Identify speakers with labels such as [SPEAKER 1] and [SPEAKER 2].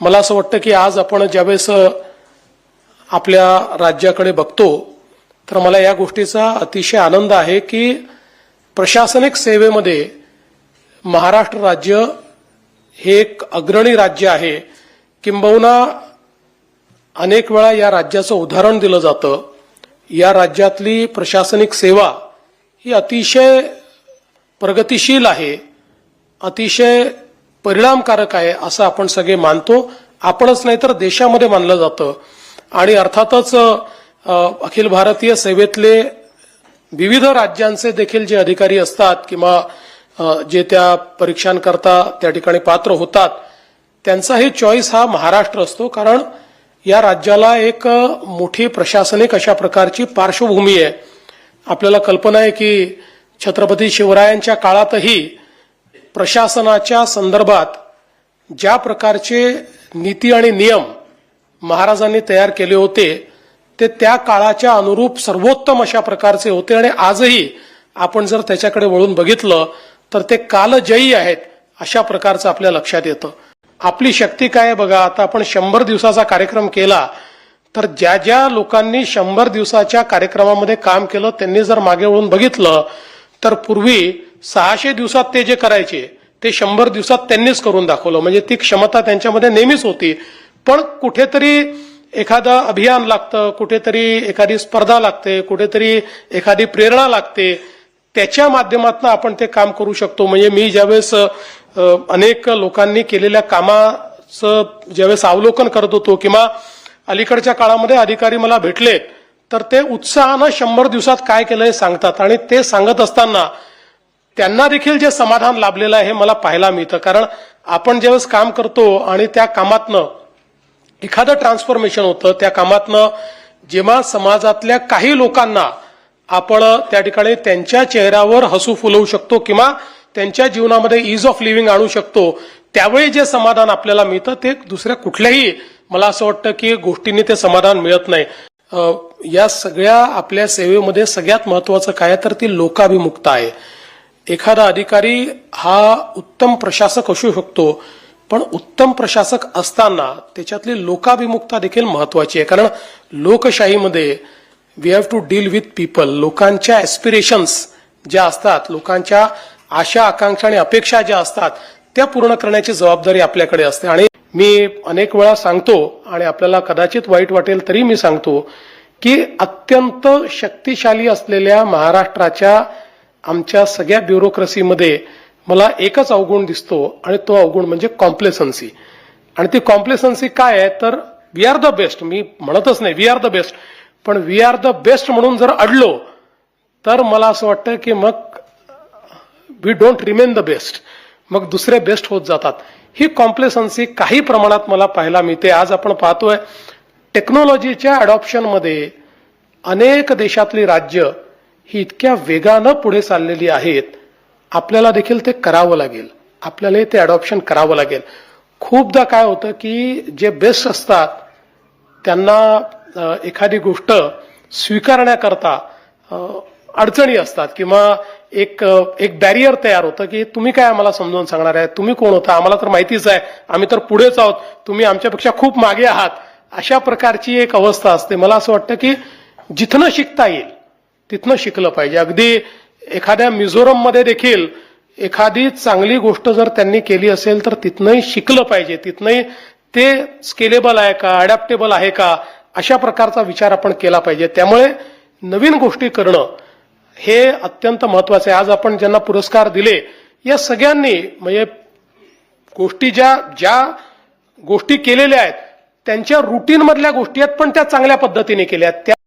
[SPEAKER 1] मला असं वाटतं की आज आपण ज्यावेळेस आपल्या राज्याकडे बघतो तर मला या गोष्टीचा अतिशय आनंद आहे की प्रशासनिक सेवेमध्ये महाराष्ट्र राज्य हे एक अग्रणी राज्य आहे. किंबहुना अनेक वेळा या राज्याचं उदाहरण दिलं जातं. या राज्यातली प्रशासनिक सेवा ही अतिशय प्रगतिशील आहे. अतिशय परिणामकारक आहे असं आपण सगळे मानतो. आपणच नाही तर देशामध्ये मानलं जातं. आणि अर्थातच अखिल भारतीय सेवेतले विविध राज्यांचे देखील जे अधिकारी असतात किंवा जे त्या परीक्षांकरता त्या ठिकाणी पात्र होतात त्यांचाही चॉईस हा महाराष्ट्र असतो. कारण या राज्याला एक मोठी प्रशासनिक अशा प्रकारची पार्श्वभूमी आहे. आपल्याला कल्पना आहे की छत्रपती शिवरायांच्या काळातही प्रशासनाच्या संदर्भात ज्या प्रकारचे नीती आणि नियम महाराजांनी तयार केले होते ते त्या काळाच्या अनुरूप सर्वोत्तम अशा प्रकारचे होते आणि आजही आपण जर त्याच्याकडे वळून बघितलं तर ते कालजयी आहेत अशा प्रकारचं आपल्या लक्षात येतं. आपली शक्ती काय आहे बघा आता आपण शंभर दिवसाचा कार्यक्रम केला तर ज्या ज्या लोकांनी शंभर दिवसाच्या कार्यक्रमामध्ये काम केलं त्यांनी जर मागे वळून बघितलं तर पूर्वी सहाशे दिवसात ते जे करायचे ते शंभर दिवसात त्यांनीच करून दाखवलं. म्हणजे ती क्षमता त्यांच्यामध्ये नेहमीच होती. पण कुठेतरी एखादं अभियान लागतं कुठेतरी एखादी स्पर्धा लागते कुठेतरी एखादी प्रेरणा लागते. त्याच्या माध्यमातून आपण ते काम करू शकतो. म्हणजे मी ज्यावेळेस अनेक लोकांनी केलेल्या कामाचं ज्यावेळेस अवलोकन करत होतो किंवा अलीकडच्या काळामध्ये अधिकारी मला भेटले तर ते उत्साहानं शंभर दिवसात काय केलं हे सांगतात. आणि ते सांगत असताना त्यांना देखील जे समाधान लाभलेलं आहे हे मला पाहायला मिळतं. कारण आपण ज्यावेळेस काम करतो आणि त्या कामातनं एखादं ट्रान्सफॉर्मेशन होतं त्या कामातनं जेव्हा समाजातल्या काही लोकांना आपण त्या ठिकाणी त्यांच्या चेहऱ्यावर हसू फुलवू शकतो किंवा त्यांच्या जीवनामध्ये इज ऑफ लिव्हिंग आणू शकतो त्यावेळी जे समाधान आपल्याला मिळतं ते दुसऱ्या कुठल्याही मला असं वाटतं की गोष्टींनी ते समाधान मिळत नाही. या सगळ्या आपल्या सेवेमध्ये सगळ्यात महत्वाचं काय आहे तर ती लोकाभिमुखता आहे. एखादा अधिकारी हा उत्तम प्रशासक असू शकतो पण उत्तम प्रशासक असताना त्याच्यातली लोकाभिमुखता देखील महत्वाची आहे. कारण लोकशाहीमध्ये we have to deal with people लोकांच्या ॲस्पिरेशन्स ज्या असतात लोकांच्या आशा आकांक्षा आणि अपेक्षा ज्या असतात त्या पूर्ण करण्याची जबाबदारी आपल्याकडे असते. आणि मी अनेक वेळा सांगतो आणि आपल्याला कदाचित वाईट वाटेल तरी मी सांगतो की अत्यंत शक्तिशाली असलेल्या महाराष्ट्राच्या आमच्या सगळ्या ब्युरोक्रेसीमध्ये मला एकच अवगुण दिसतो आणि तो अवगुण म्हणजे कॉम्प्लेसन्सी आणि ती कॉम्प्लेसन्सी काय आहे? तर वी आर द बेस्ट मी म्हणतच नाही वी आर द बेस्ट पण वी आर द बेस्ट म्हणून जर अडलो तर मला असं वाटतं की मग we don't remain the best मग दुसरे बेस्ट होत जातात. ही कॉम्प्लेसन्सी काही प्रमाणात मला पाहायला मिळते. आज आपण पाहतोय टेक्नॉलॉजीच्या अडॉप्शनमध्ये अनेक देशातली राज्य ही इतक्या वेगानं पुढे चाललेली आहेत आपल्याला देखील ते करावं लागेल. आपल्यालाही ते अडॉप्शन करावं लागेल. खूपदा काय होतं की जे बेस्ट असतात त्यांना एखादी गोष्ट स्वीकारण्याकरता अडचणी असतात किंवा एक एक बॅरियर तयार होतं की तुम्ही काय आम्हाला समजावून सांगणार आहे? तुम्ही कोण होता? आम्हाला तर माहितीच आहे. आम्ही तर पुढेच आहोत. तुम्ही आमच्यापेक्षा खूप मागे आहात. अशा प्रकारची एक अवस्था असते. मला असं वाटतं की जिथनं शिकता येईल तिथनं शिकलं पाहिजे. अगदी एखाद्या मिझोरममध्ये देखील एखादी चांगली गोष्ट जर त्यांनी केली असेल तर तिथनंही शिकलं पाहिजे. तिथनंही ते स्केलेबल आहे का अडॅप्टेबल आहे का अशा प्रकारचा विचार आपण केला पाहिजे. त्यामुळे नवीन गोष्टी करणं हे अत्यंत महत्वाचं आहे. आज आपण ज्यांना पुरस्कार दिले या सगळ्यांनी म्हणजे गोष्टी ज्या ज्या गोष्टी केलेल्या आहेत त्यांच्या रुटीनमधल्या गोष्टी आहेत पण त्या चांगल्या पद्धतीने केल्या आहेत. त्या